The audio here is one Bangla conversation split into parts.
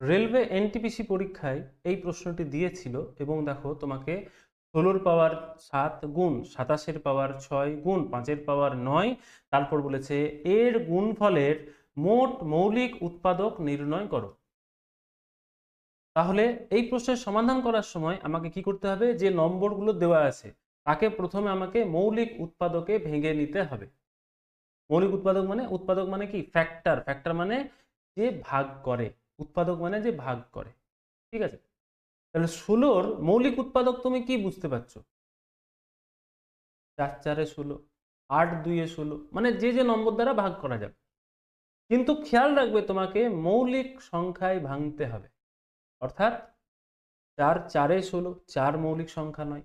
রেলওয়ে এনটিপিসি পরীক্ষায় এই প্রশ্নটি দিয়েছিল এবং দেখো তোমাকে ষোলোর পাওয়ার সাত গুণ, সাতাশের পাওয়ার ছয় গুণ, পাঁচের পাওয়ার নয়, তারপর বলেছে এর গুণফলের মোট মৌলিক উৎপাদক নির্ণয় করো। তাহলে এই প্রশ্নের সমাধান করার সময় আমাকে কি করতে হবে? যে নম্বরগুলো দেওয়া আছে, তাকে প্রথমে আমাকে মৌলিক উৎপাদকে ভেঙে নিতে হবে। মৌলিক উৎপাদক মানে উৎপাদক মানে কি? ফ্যাক্টর ফ্যাক্টর মানে যে ভাগ করে। উৎপাদক মানে যে ভাগ করে, ঠিক আছে? তাহলে ষোলোর মৌলিক উৎপাদক তুমি কি বুঝতে পারছ? চার চারে ষোলো, আট দুইয়ে ষোলো মানে যে যে নম্বর দ্বারা ভাগ করা যাবে। কিন্তু খেয়াল রাখবে তোমাকে মৌলিক সংখ্যায় ভাঙতে হবে। অর্থাৎ চার চারে ষোলো, চার মৌলিক সংখ্যা নয়,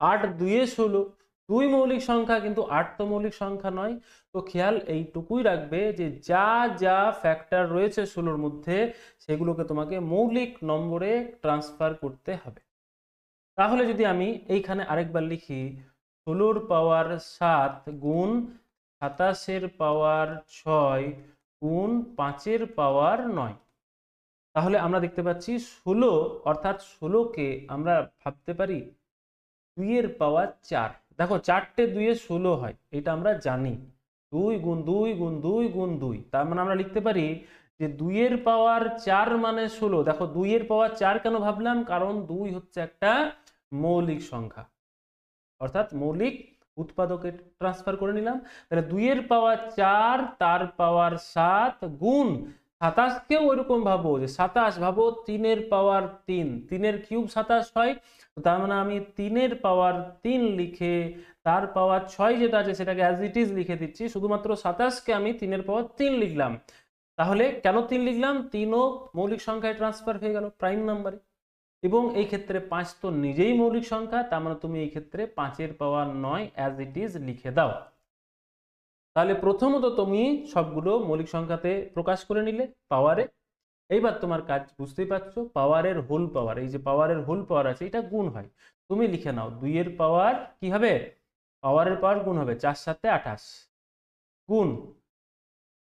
আট দুইয়ে ষোলো দুই মৌলিক সংখ্যা কিন্তু আট মৌলিক সংখ্যা নয়। তো খেয়াল এইটুকুই রাখবে যে যা যা ফ্যাক্টর রয়েছে ষোলোর মধ্যে, সেগুলোকে তোমাকে মৌলিক নম্বরে ট্রান্সফার করতে হবে। তাহলে যদি আমি এইখানে আরেকবার লিখি, ষোলোর পাওয়ার সাত গুণ সাতাশের পাওয়ার ছয় গুণ পাঁচের পাওয়ার নয়। তাহলে আমরা দেখতে পাচ্ছি ষোলো, অর্থাৎ ষোলোকে আমরা ভাবতে পারি দুইয়ের পাওয়ার চার। দেখো চারটে দুইয়ে ষোলো হয়, এটা আমরা জানি। দুই গুণ দুই গুণ দুই গুণ দুই, তার মানে আমরা লিখতে পারি যে দুইয়ের পাওয়ার চার মানে ষোলো। দেখো দুইয়ের পাওয়ার চার কেন ভাবলাম? কারণ দুই হচ্ছে একটা মৌলিক সংখ্যা। অর্থাৎ মৌলিক উৎপাদকে ট্রান্সফার করে নিলাম। তাহলে দুইয়ের পাওয়ার চার, তার পাওয়ার সাত গুণ সাতাশকেও ওইরকম ভাবো যে সাতাশ ভাবো তিনের পাওয়ার তিন, তিনের কিউব সাতাশ হয়, তো তার মানে আমি তিনের পাওয়ার তিন লিখে তার পাওয়ার ছয় যেটা আছে সেটাকে অ্যাজ ইট ইজ লিখে দিচ্ছি, শুধুমাত্র সাতাশকে আমি তিনের পাওয়ার তিন লিখলাম। তাহলে কেন তিন লিখলাম? তিনও মৌলিক সংখ্যায় ট্রান্সফার হয়ে গেল প্রাইম নাম্বারে এবং এই ক্ষেত্রে পাঁচ তো নিজেই মৌলিক সংখ্যা, তার মানে তুমি এই ক্ষেত্রে পাঁচের পাওয়ার নয় অ্যাজ ইট ইজ লিখে দাও। তাহলে প্রথমত তুমি সবগুলো মৌলিক সংখ্যাতে প্রকাশ করে নিলে পাওয়ারে এইবার তোমার কাজ বুঝতেই পারছ পাওয়ারের হোল পাওয়ার এই যে পাওয়ারের হোল পাওয়ার আছে, এটা গুণ হয়। তুমি লিখে নাও, দুইয়ের পাওয়ার কি হবে? পাওয়ারের পাওয়ার গুণ হবে চার সাথে আঠাশ। গুণ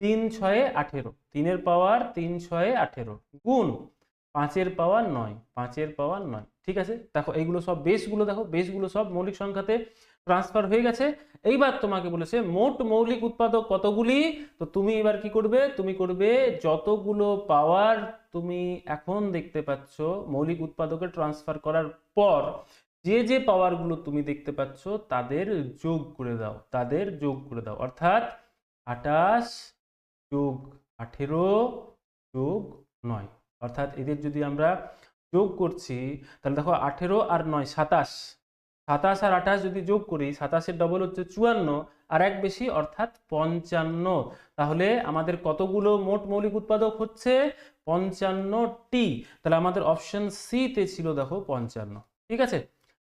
তিন ছয়ে আঠেরো, তিনের পাওয়ার তিন ছয়ে আঠেরো। গুণ পাঁচের পাওয়ার নয়, পাঁচের পাওয়ার নয়। ঠিক আছে? দেখো, এইগুলো সব বেসগুলো দেখো বেসগুলো সব মৌলিক সংখ্যাতে ট্রান্সফার হয়ে গেছে। এইবার তোমাকে বলেছে, মোট মৌলিক উৎপাদক কতগুলি? তো তুমি এবার কি করবে? তুমি করবে যতগুলো পাওয়ার তুমি এখন দেখতে পাচ্ছ মৌলিক উৎপাদকে ট্রান্সফার করার পর, যে যে পাওয়ারগুলো তুমি দেখতে পাচ্ছ তাদের যোগ করে দাও, তাদের যোগ করে দাও। অর্থাৎ আটাশ যোগ আঠেরো যোগ নয়। অর্থাৎ এদের যদি আমরা যোগ করছি, তাহলে দেখো আঠেরো আর নয়, সাতাশ। সাতাশ আর আঠাশ যদি যোগ করি, সাতাশের ডবল হচ্ছে চুয়ান্ন, আর এক বেশি অর্থাৎ পঞ্চান্ন। তাহলে আমাদের কতগুলো মোট মৌলিক উৎপাদক হচ্ছে পঞ্চান্নটি। তাহলে আমাদের অপশন সিতে ছিল দেখো পঞ্চান্ন। ঠিক আছে?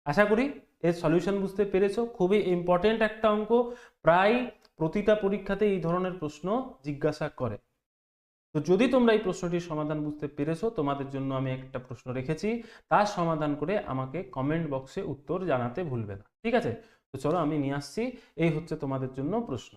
আশা করি এর সলিউশন বুঝতে পেরেছ। খুবই ইম্পর্টেন্ট একটা অঙ্ক। প্রায় প্রতিটা পরীক্ষাতে এই ধরনের প্রশ্ন জিজ্ঞাসা করে। তো যদি তোমরা এই প্রশ্নটির সমাধান বুঝতে পেরেছ, তোমাদের জন্য আমি একটা প্রশ্ন রেখেছি। তার সমাধান করে আমাকে কমেন্ট বক্সে উত্তর জানাতে ভুলবে না। ঠিক আছে? তো চলো আমি নিয়ে আসছি। এই হচ্ছে তোমাদের জন্য প্রশ্ন।